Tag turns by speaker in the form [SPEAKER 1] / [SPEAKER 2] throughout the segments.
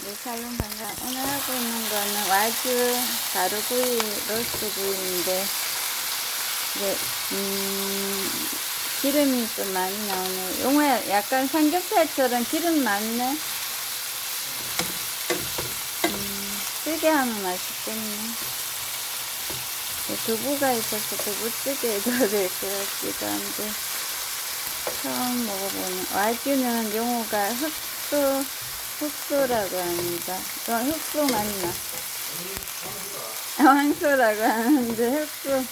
[SPEAKER 1] 네, 샬롬 반가. 오늘 하고 있는 거는 와규 가루구이 로스구이인데, 네, 음, 기름이 좀 많이 나오네요. 용호야, 약간 삼겹살처럼 기름 많네. 음, 쓰게 하면 맛있겠네. 네, 두부가 있어서 두부찌개 해도 될 것 같기도 한데, 처음 먹어보는, 와규는 용호가 흑수, 흑수라고 합니다. 어, 흑수 맞나? 아, 황소라고 하는데 흑수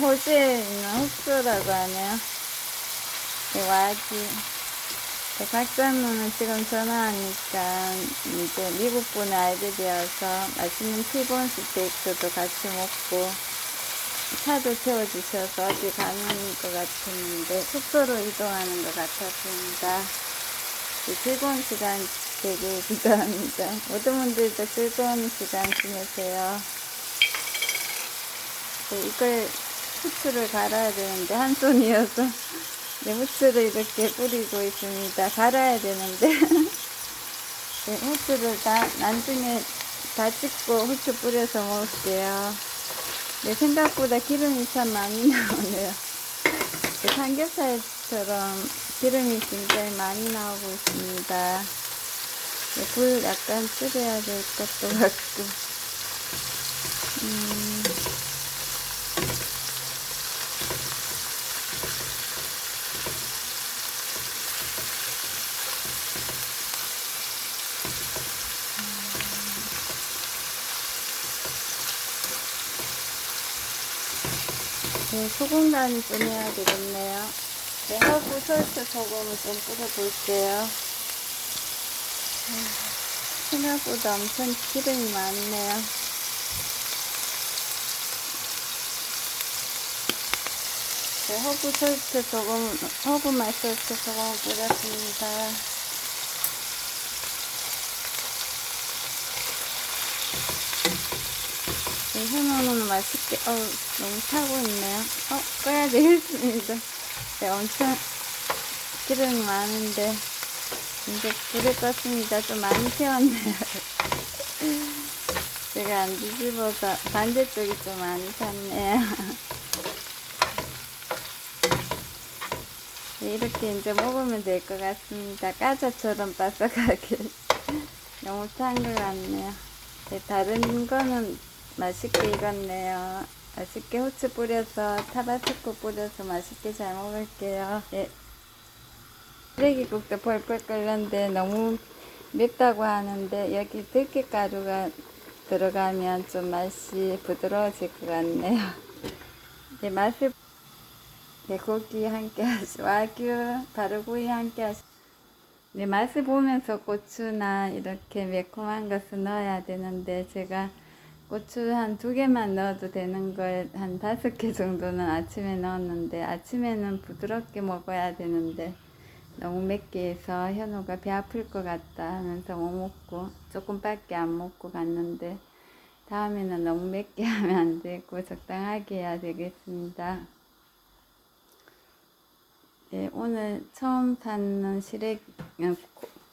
[SPEAKER 1] 호주에 있는 흑수라고 하네요. 네, 와지. 네, 각자는 지금 전화하니까 이제 미국 알게 되어서 맛있는 티본 스테이크도 같이 먹고 차도 태워주셔서 어디 가는 것 같았는데 숙소로 이동하는 것 같았습니다. 이 즐거운 시간 되게 기도합니다. 모든 분들도 즐거운 시간 지내세요. 네, 이걸 후추를 갈아야 되는데 한 손이어서 네, 후추를 이렇게 뿌리고 있습니다. 갈아야 되는데 네, 후추를 다 나중에 다 찍고 후추 뿌려서 먹을게요. 네, 생각보다 기름이 참 많이 나오네요. 네, 삼겹살처럼 기름이 굉장히 많이 나오고 있습니다. 네, 불 약간 줄여야 될 것도 같고. 음, 네, 소금 간이 좀 해야 되겠네요. 네, 하고 설수 소금을 좀 뿌려볼게요. 음, 생각보다 엄청 기름이 많네요. 네, 허브 설트 소금, 허브 맛 설트 소금을 뿌렸습니다. 네, 해놓으면 맛있게, 어 너무 타고 있네요. 어, 꺼야 되겠습니다. 네, 엄청 기름이 많은데, 이제 불에 껐습니다. 좀 많이 태웠네요. 제가 안 뒤집어서 반대쪽이 좀 많이 탔네요. 네, 이렇게 이제 먹으면 될 것 같습니다. 까자처럼 바삭하게. 너무 탄 것 같네요. 네, 다른 거는 맛있게 익었네요. 맛있게 후추 뿌려서 타바스코 뿌려서 맛있게 잘 먹을게요. 예. 쓰레기국도 펄펄 끓는데 너무 맵다고 하는데 여기 들깨가루가 들어가면 좀 맛이 부드러워질 것 같네요. 예, 맛을 네, 고기 함께 하시, 와규 바르구이 함께 하시. 네, 맛을 보면서 고추나 이렇게 매콤한 것을 넣어야 되는데 제가 고추 한 두 개만 넣어도 되는 걸 한 다섯 개 정도는 아침에 넣었는데 아침에는 부드럽게 먹어야 되는데 너무 맵게 해서 현우가 배 아플 것 같다 하면서 못 먹고 조금밖에 안 먹고 갔는데 다음에는 너무 맵게 하면 안 되고 적당하게 해야 되겠습니다. 네, 오늘 처음 샀는 시래기, 어,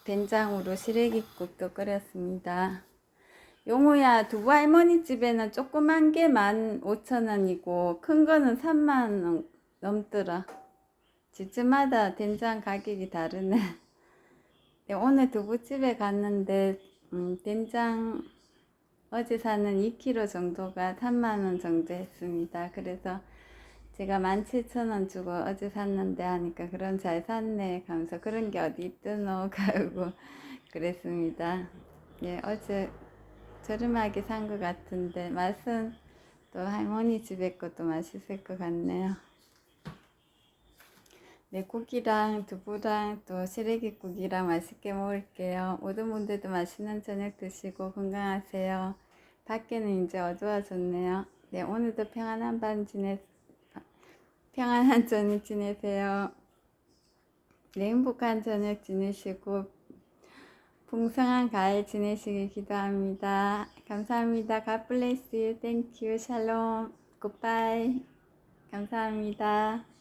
[SPEAKER 1] 된장으로 시래기국도 끓였습니다. 용호야, 두부 할머니 집에는 조그만 게 15,000원이고, 큰 거는 3만원 넘더라. 집집마다 된장 가격이 다르네. 네, 오늘 두부집에 갔는데, 음, 된장 어제 사는 2kg 정도가 3만원 정도 했습니다. 그래서 제가 17,000원 주고 어제 샀는데 하니까 그럼 잘 샀네. 하면서 그런 게 어디 있더노. 가고 그랬습니다. 예, 어제 저렴하게 산 것 같은데 맛은 또 할머니 집에 것도 맛있을 것 같네요. 네, 국이랑 두부랑 또 시래기국이랑 맛있게 먹을게요. 모든 분들도 맛있는 저녁 드시고 건강하세요. 밖에는 이제 어두워졌네요. 네, 오늘도 평안한 밤 지내, 평안한 저녁 지내세요. 네, 행복한 저녁 지내시고 풍성한 가을 지내시길 기도합니다. 감사합니다. God bless you. Thank you. 샬롬. Goodbye. 감사합니다.